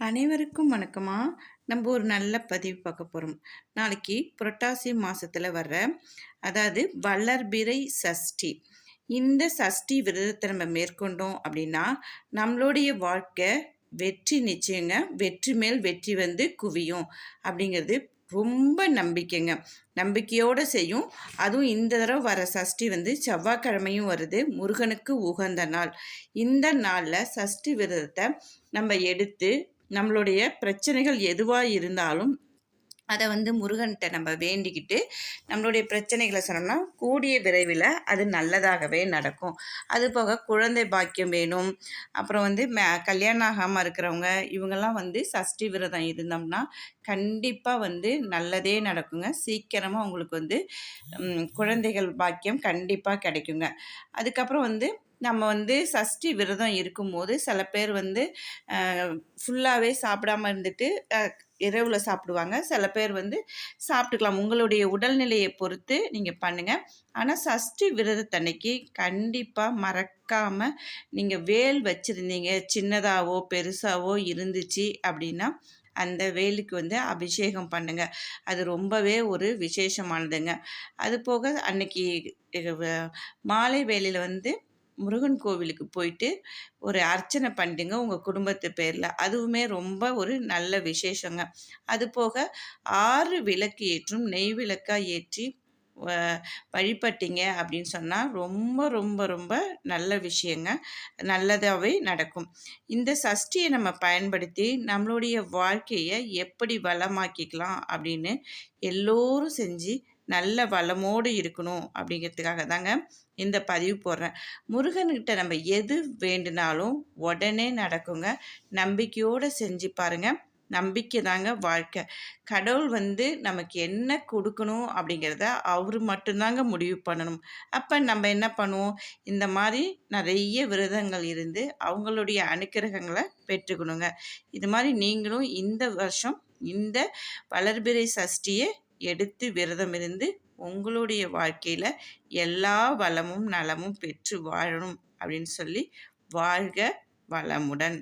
அனைவருக்கும் வணக்கமாக நம்ம ஒரு நல்ல பதிவு பார்க்க போகிறோம் நாளைக்கு புரட்டாசி மாதத்தில் வர்ற அதாவது வளர்பிறை சஷ்டி. இந்த சஷ்டி விரதத்தை நம்ம மேற்கொண்டோம் அப்படின்னா நம்மளுடைய வாழ்க்கை வெற்றி நிச்சயங்க வெற்றி மேல் வெற்றி வந்து குவியும் அப்படிங்கிறது ரொம்ப நம்பிக்கைங்க. நம்பிக்கையோடு செய்யும். அதுவும் இந்த தடவை வர சஷ்டி வந்து செவ்வாய்க்கிழமையும் வருது. முருகனுக்கு உகந்த நாள். இந்த நாளில் சஷ்டி விரதத்தை நம்ம எடுத்து நம்மளுடைய பிரச்சனைகள் எதுவாக இருந்தாலும் அதை வந்து முருகன்கிட்ட நம்ம வேண்டிக்கிட்டு நம்மளுடைய பிரச்சனைகளை சொன்னோம்னா கூடிய விரைவில் அது நல்லதாகவே நடக்கும். அது போக குழந்தை பாக்கியம் வேணும். அப்புறம் வந்து மே கல்யாணம் ஆகாமல் இருக்கிறவங்க இவங்கெல்லாம் வந்து சஷ்டி விரதம் இருந்தோம்னா கண்டிப்பாக வந்து நல்லதே நடக்குங்க. சீக்கிரமாக உங்களுக்கு வந்து குழந்தைகள் பாக்கியம் கண்டிப்பாக கிடைக்குங்க. அதுக்கப்புறம் வந்து நம்ம வந்து சஷ்டி விரதம் இருக்கும்போது சில பேர் வந்து ஃபுல்லாகவே சாப்பிடாம இருந்துட்டு இரவில் சாப்பிடுவாங்க. சில பேர் வந்து சாப்பிட்டுக்கலாம். உங்களுடைய உடல்நிலையை பொறுத்து நீங்கள் பண்ணுங்கள் ஆனால் சஷ்டி விரதத்தன்னைக்கு கண்டிப்பாக மறக்காமல் நீங்கள் வேல் வச்சுருந்தீங்க. சின்னதாகவோ பெருசாவோ இருந்துச்சு அப்படின்னா அந்த வேலுக்கு வந்து அபிஷேகம் பண்ணுங்க. அது ரொம்பவே ஒரு விசேஷமானதுங்க. அது போக அன்னைக்கு மாலை வேலையில் வந்து முருகன் கோவிலுக்கு போயிட்டு ஒரு அர்ச்சனை பண்ணிடுங்க உங்கள் குடும்பத்து பேரில். அதுவுமே ரொம்ப ஒரு நல்ல விசேஷங்க. அது போக ஆறு விளக்கு ஏற்றும் நெய் விளக்காக ஏற்றி வழிபட்டீங்க அப்படின்னு சொன்னால் ரொம்ப ரொம்ப ரொம்ப நல்ல விஷயங்க. நல்லதாகவே நடக்கும். இந்த சஷ்டியை நம்ம பயன்படுத்தி நம்மளுடைய வாழ்க்கையை எப்படி வளமாக்கிக்கலாம் அப்படின்னு எல்லோரும் செஞ்சு நல்ல வளமோடு இருக்கணும் அப்படிங்கிறதுக்காக தாங்க இந்த பதிவு போடுறேன். முருகன்கிட்ட நம்ம எது வேண்டுனாலும் உடனே நடக்குங்க. நம்பிக்கையோடு செஞ்சு பாருங்கள் நம்பிக்கை தாங்க வாழ்க்கை. கடவுள் வந்து நமக்கு என்ன கொடுக்கணும் அப்படிங்கிறத அவர் மட்டும்தாங்க முடிவு பண்ணணும். அப்போ நம்ம என்ன பண்ணுவோம்? இந்த மாதிரி நிறைய விரதங்கள் இருந்து அவங்களுடைய அனுக்கிரகங்களை பெற்றுக்கணுங்க. இது மாதிரி நீங்களும் இந்த வருஷம் இந்த வளர்பிறை சஷ்டியை எடுத்து விரதம் இருந்து உங்களுடைய வாழ்க்கையில் எல்லா வளமும் நலமும் பெற்று வாழணும் அப்படின்னு சொல்லி வாழ்க வளமுடன்.